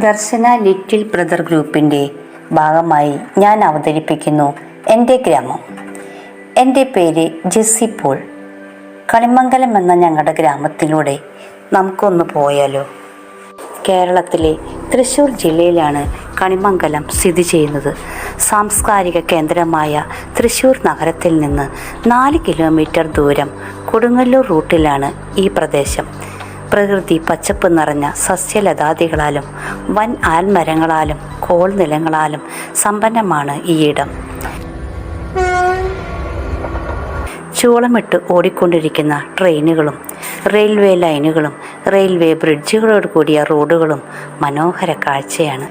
ദർശന little brother ഗ്രൂപ്പിന്റെ ഭാഗമായി ഞാൻ അവതരിപ്പിക്കുന്നു എന്റെ ഗ്രാമം. എന്റെ പേര് ജെസ്സി പോൾ. കളിമംഗലം എന്ന ഞങ്ങളുടെ ഗ്രാമത്തിലൂടെ നമുക്കൊന്ന് പോയാലോ? കേരളത്തിലെ തൃശ്ശൂർ ജില്ലയിലാണ് കണിമംഗലം സ്ഥിതി ചെയ്യുന്നത്. സാംസ്കാരിക കേന്ദ്രമായ തൃശ്ശൂർ നഗരത്തിൽ നിന്ന് നാല് കിലോമീറ്റർ ദൂരം കൊടുങ്ങല്ലൂർ റൂട്ടിലാണ് ഈ പ്രദേശം. പ്രകൃതി പച്ചപ്പ് നിറഞ്ഞ സസ്യലതാദികളാലും വൻ ആൽമരങ്ങളാലും കോൾ നിലങ്ങളാലും സമ്പന്നമാണ് ഈയിടം ചൂളമിട്ട് ഓടിക്കൊണ്ടിരിക്കുന്ന ട്രെയിനുകളും റെയിൽവേ ലൈനുകളും റെയിൽവേ ബ്രിഡ്ജുകളോട് കൂടിയ റോഡുകളും മനോഹര കാഴ്ചയാണ്.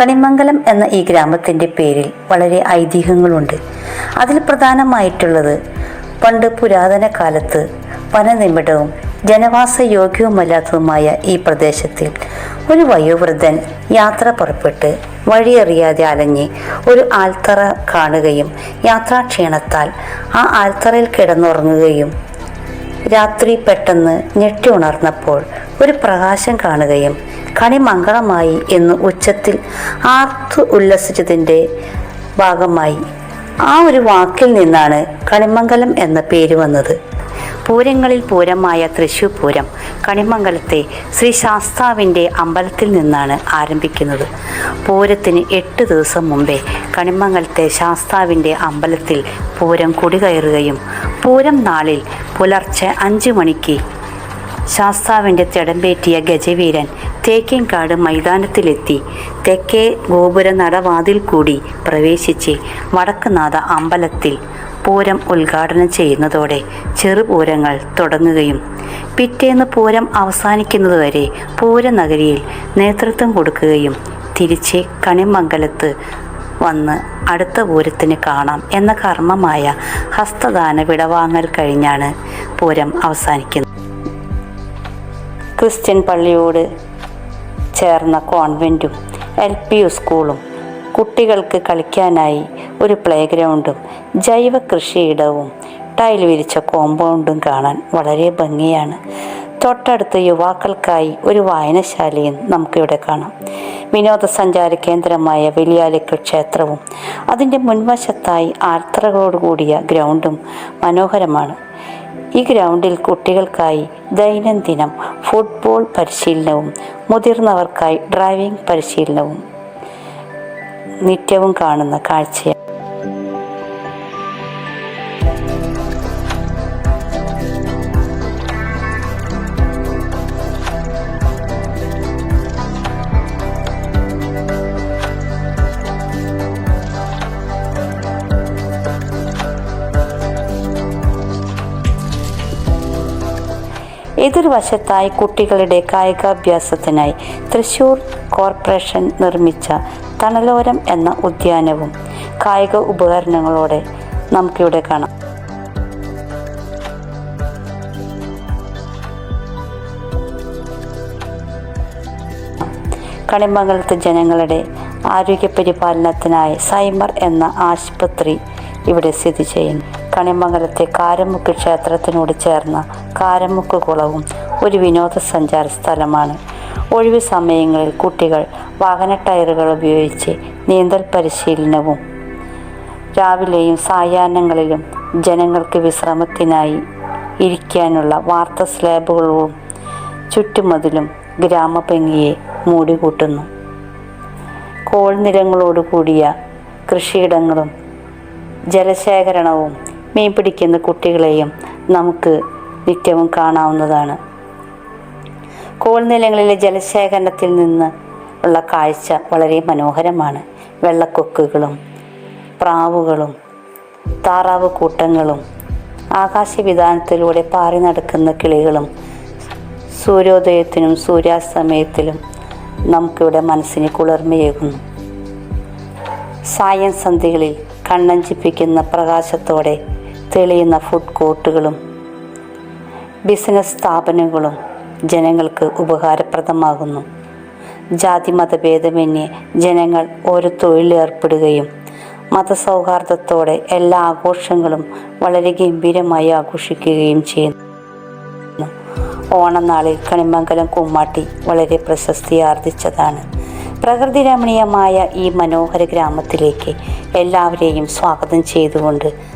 കണിമംഗലം എന്ന ഈ ഗ്രാമത്തിന്റെ പേരിൽ വളരെ ഐതിഹ്യങ്ങളുണ്ട്. അതിൽ പ്രധാനമായിട്ടുള്ളത് പണ്ട് പുരാതന കാലത്ത് വനനിമിടവും ജനവാസ യോഗ്യവുമല്ലാത്തതുമായ ഈ പ്രദേശത്തിൽ ഒരു വയോവൃദ്ധൻ യാത്ര പുറപ്പെട്ട് വഴിയറിയാതെ അലഞ്ഞ് ഒരു ആൽത്തറ കാണുകയും യാത്രാക്ഷീണത്താൽ ആ ആൽത്തറയിൽ കിടന്നുറങ്ങുകയും രാത്രി പെട്ടെന്ന് ഞെട്ടി ഉണർന്നപ്പോൾ ഒരു പ്രകാശം കാണുകയും കണി മംഗളമായി എന്ന് ഉച്ചത്തിൽ ആർത്തു ഉല്ലസിച്ചതിന്റെ ഭാഗമായി ആ ഒരു വാക്കിൽ നിന്നാണ് കണിമംഗലം എന്ന പേര് വന്നത്. പൂരങ്ങളിൽ പൂരമായ തൃശൂർ പൂരം കണിമംഗലത്തെ ശ്രീ ശാസ്താവിന്റെ അമ്പലത്തിൽ നിന്നാണ് ആരംഭിക്കുന്നത്. പൂരത്തിന് എട്ട് ദിവസം മുമ്പേ കണിമംഗലത്തെ ശാസ്താവിന്റെ അമ്പലത്തിൽ പൂരം കുടികയറുകയും പൂരം നാളിൽ പുലർച്ചെ അഞ്ച് മണിക്ക് ശാസ്താവിന്റെ തിടമ്പേറ്റിയ ഗജവീരൻ തേക്കേങ്കാട് മൈതാനത്തിലെത്തി തെക്കേ ഗോപുര നടവാതിൽ കൂടി പ്രവേശിച്ച് വടക്കുനാഥ അമ്പലത്തിൽ പൂരം ഉദ്ഘാടനം ചെയ്യുന്നതോടെ ചെറുപൂരങ്ങൾ തുടങ്ങുകയും പിറ്റേന്ന് പൂരം അവസാനിക്കുന്നതുവരെ പൂരനഗരിയിൽ നേതൃത്വം കൊടുക്കുകയും തിരിച്ച് കണിമംഗലത്ത് വന്ന് അടുത്ത പൂരത്തിന് കാണാം എന്ന കർമ്മമായ ഹസ്തദാന വിടവാങ്ങൽ കഴിഞ്ഞാണ് പൂരം അവസാനിക്കുന്നത്. ക്രിസ്ത്യൻ പള്ളിയോട് ചേർന്ന കോൺവെന്റും എൽ പി യു സ്കൂളും കുട്ടികൾക്ക് കളിക്കാനായി ഒരു പ്ലേ ഗ്രൗണ്ടും ജൈവ കൃഷിയിടവും ടൈൽ വിരിച്ച കോമ്പൗണ്ടും കാണാൻ വളരെ ഭംഗിയാണ്. തൊട്ടടുത്ത് യുവാക്കൾക്കായി ഒരു വായനശാലയും നമുക്കിവിടെ കാണാം. വിനോദസഞ്ചാര കേന്ദ്രമായ വലിയാലിക്കൽ ക്ഷേത്രവും അതിന്റെ മുൻവശത്തായി ആർത്തറകളോട് കൂടിയ ഗ്രൗണ്ടും മനോഹരമാണ്. ഈ ഗ്രൗണ്ടിൽ കുട്ടികൾക്കായി ദൈനംദിനം ഫുട്ബോൾ പരിശീലനവും മുതിർന്നവർക്കായി ഡ്രൈവിംഗ് പരിശീലനവും നിത്യവും കാണുന്ന കാഴ്ചയാണ്. എതിർവശത്തായി കുട്ടികളുടെ കായികാഭ്യാസത്തിനായി തൃശൂർ കോർപ്പറേഷൻ നിർമ്മിച്ച തണലോരം എന്ന ഉദ്യാനവും കായിക ഉപകരണങ്ങളോടെ നമുക്കിവിടെ കാണാം. കണിമംഗലത്ത് ജനങ്ങളുടെ ആരോഗ്യ പരിപാലനത്തിനായി സൈമർ എന്ന ആശുപത്രി ഇവിടെ സ്ഥിതി ചെയ്യുന്നു. കണിമംഗലത്തെ കാരമുക്ക് ക്ഷേത്രത്തിനോട് ചേർന്ന കാരമുക്ക് കുളവും ഒരു വിനോദസഞ്ചാര സ്ഥലമാണ്. ഒഴിവു സമയങ്ങളിൽ കുട്ടികൾ വാഹന ടയറുകൾ ഉപയോഗിച്ച് നീന്തൽ പരിശീലനവും രാവിലെയും സായാഹ്നങ്ങളിലും ജനങ്ങൾക്ക് വിശ്രമത്തിനായി ഇരിക്കാനുള്ള വാർത്ത സ്ലാബുകളും ചുറ്റുമതിലും ഗ്രാമഭംഗിയെ മൂടികൂട്ടുന്നു. കോൾനിലങ്ങളോട് കൂടിയ കൃഷിയിടങ്ങളും ജലശേഖരണവും മീൻ പിടിക്കുന്ന കുട്ടികളെയും നമുക്ക് നിത്യവും കാണാവുന്നതാണ്. കോൾ നിലങ്ങളിലെ ജലശേഖരണത്തിൽ നിന്ന് ഉള്ള കാഴ്ച വളരെ മനോഹരമാണ്. വെള്ളക്കൊക്കുകളും പ്രാവുകളും താറാവ് കൂട്ടങ്ങളും ആകാശവിധാനത്തിലൂടെ പാറി നടക്കുന്ന കിളികളും സൂര്യോദയത്തിനും സൂര്യാസ്തമയത്തിലും നമുക്കിവിടെ മനസ്സിന് കുളിർമയേകുന്നു. സായം സന്ധികളിൽ കണ്ണഞ്ചിപ്പിക്കുന്ന പ്രകാശത്തോടെ തെളിയുന്ന ഫുഡ് കോർട്ടുകളും ബിസിനസ് സ്ഥാപനങ്ങളും ജനങ്ങൾക്ക് ഉപകാരപ്രദമാകുന്നു. ജാതി മതഭേദമന്യേ ജനങ്ങൾ ഒരു തൊഴിലേർപ്പെടുകയും മതസൗഹാർദ്ദത്തോടെ എല്ലാ ആഘോഷങ്ങളും വളരെ ഗംഭീരമായി ആഘോഷിക്കുകയും ചെയ്യുന്നു. ഓണനാളിൽ കണിമംഗലം കുമ്മാട്ടി വളരെ പ്രശസ്തി ആർജിച്ചതാണ്. പ്രകൃതി രമണീയമായ ഈ മനോഹര ഗ്രാമത്തിലേക്ക് എല്ലാവരെയും സ്വാഗതം ചെയ്തുകൊണ്ട്